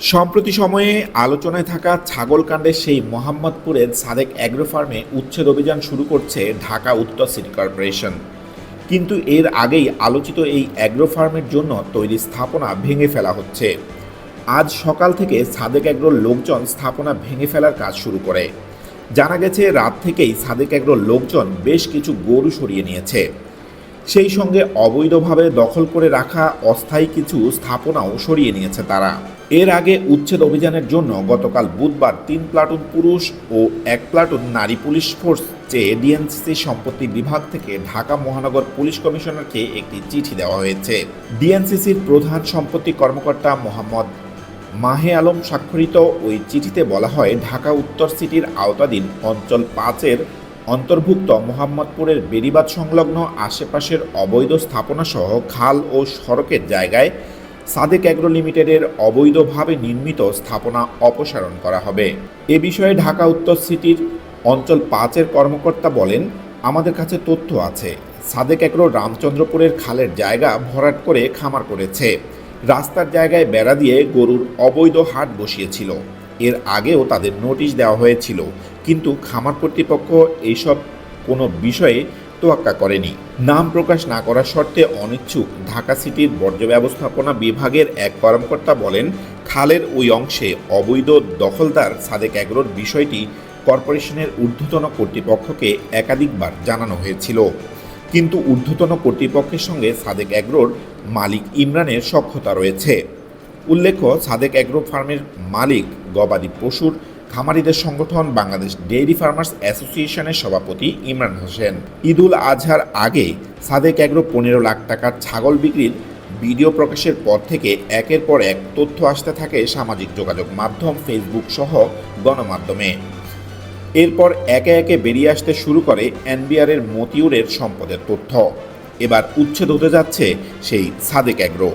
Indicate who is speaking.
Speaker 1: সম্প্রতি সময়ে আলোচনায় থাকা ছাগল ছাগলকাণ্ডের সেই মোহাম্মদপুরের সাদেক অ্যাগ্রো ফার্মে উচ্ছেদ অভিযান শুরু করছে ঢাকা উত্তর সিটি কর্পোরেশন। কিন্তু এর আগেই আলোচিত এই অ্যাগ্রো ফার্মের জন্য তৈরি স্থাপনা ভেঙে ফেলা হচ্ছে। আজ সকাল থেকে সাদেক অ্যাগ্রোর লোকজন স্থাপনা ভেঙে ফেলার কাজ শুরু করে। জানা গেছে, রাত থেকেই সাদেক অ্যাগ্রোর লোকজন বেশ কিছু গরু সরিয়ে নিয়েছে। সেই সঙ্গে অবৈধভাবে দখল করে রাখা অস্থায়ী কিছু স্থাপনাও সরিয়ে নিয়েছে তারা। এর আগে উচ্ছেদ অভিযানের জন্য গতকাল বুধবার তিন প্লাটুন পুরুষ ও এক প্লাটুন নারী পুলিশ ফোর্স চেয়ে ডিএনসিসি সম্পত্তি বিভাগ থেকে ঢাকা মহানগর পুলিশ কমিশনারকে একটি চিঠি দেওয়া হয়েছে। ডিএনসিসির প্রধান সম্পত্তি কর্মকর্তা মোহাম্মদ মাহে আলম স্বাক্ষরিত ওই চিঠিতে বলা হয়, ঢাকা উত্তর সিটির আওতাধীন অঞ্চল পাঁচের অন্তর্ভুক্ত মোহাম্মদপুরের বেড়িবাদ সংলগ্ন আশেপাশের অবৈধ স্থাপনাসহ খাল ও সড়কের জায়গায় সাদেক অ্যাগ্রো লিমিটেডের অবৈধভাবে নির্মিত স্থাপনা অপসারণ করা হবে। এ বিষয়ে ঢাকা উত্তর সিটির অঞ্চল পাঁচের কর্মকর্তা বলেন, আমাদের কাছে তথ্য আছে। সাদেক অ্যাগ্রো রামচন্দ্রপুরের খালের জায়গা ভরাট করে খামার করেছে। রাস্তার জায়গায় বেড়া দিয়ে গরুর অবৈধ হাট বসিয়েছিল। এর আগেও তাদের নোটিশ দেওয়া হয়েছিল। কিন্তু খামার কর্তৃপক্ষ এইসব কোনো বিষয়ে তোয়াক্কা করেনি। নাম প্রকাশ না করার শর্তে অনিচ্ছুক ঢাকা সিটির বর্জ্য ব্যবস্থাপনা বিভাগের এক কর্মকর্তা বলেন, খালের ওই অংশে অবৈধ দখলদার সাদেক এগ্রোর বিষয়টি কর্পোরেশনের ঊর্ধ্বতন কর্তৃপক্ষকে একাধিকবার জানানো হয়েছিল। কিন্তু ঊর্ধ্বতন কর্তৃপক্ষের সঙ্গে সাদেক এগ্রোর মালিক ইমরানের সক্ষতা রয়েছে। উল্লেখ্য, সাদেক অ্যাগ্রো ফার্মের মালিক গবাদি পশুর খামারিদের সংগঠন বাংলাদেশ ডেইরি ফার্মার্স অ্যাসোসিয়েশনের সভাপতি ইমরান হোসেন। ঈদুল আজহার আগে সাদেক অ্যাগ্রো পনেরো লাখ টাকার ছাগল বিক্রির ভিডিও প্রকাশের পর থেকে একের পর এক তথ্য আসতে থাকে সামাজিক যোগাযোগ মাধ্যম ফেসবুক সহ গণমাধ্যমে। এরপর একে একে বেরিয়ে আসতে শুরু করে এনবিআরের মতিউরের সম্পদের তথ্য। এবার উচ্ছেদ হতে যাচ্ছে সেই সাদেক অ্যাগ্রো।